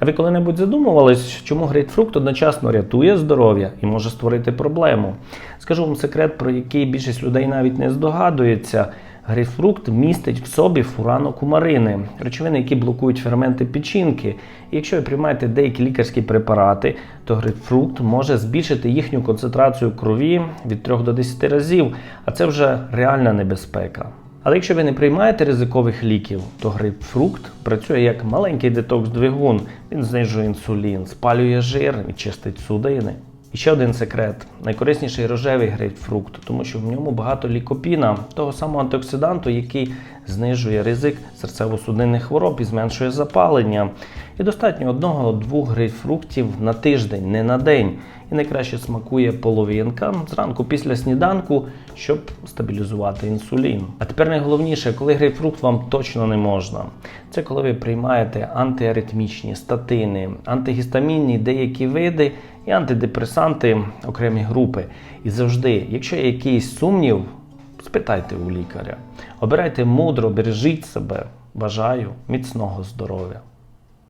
А ви коли-небудь задумувались, чому грейпфрукт одночасно рятує здоров'я і може створити проблему? Скажу вам секрет, про який більшість людей навіть не здогадується. Грейпфрукт містить в собі фуранокумарини, речовини, які блокують ферменти печінки. І якщо ви приймаєте деякі лікарські препарати, то грейпфрукт може збільшити їхню концентрацію крові від 3 до 10 разів, а це вже реальна небезпека. Але якщо ви не приймаєте ризикових ліків, то грейпфрукт працює як маленький детокс-двигун. Він знижує інсулін, спалює жир і чистить судини. І ще один секрет: найкорисніший рожевий грейпфрукт, тому що в ньому багато лікопіна, того самого антиоксиданту, який знижує ризик серцево-судинних хвороб і зменшує запалення. І достатньо одного-двох грейпфруктів на тиждень, не на день. І найкраще смакує половинка зранку після сніданку, щоб стабілізувати інсулін. А тепер найголовніше, коли грейпфрукт вам точно не можна. Це коли ви приймаєте антиаритмічні, статини, антигістамінні деякі види і антидепресанти окремі групи. І завжди, якщо є якийсь сумнів, спитайте у лікаря. Обирайте мудро, бережіть себе. Бажаю міцного здоров'я.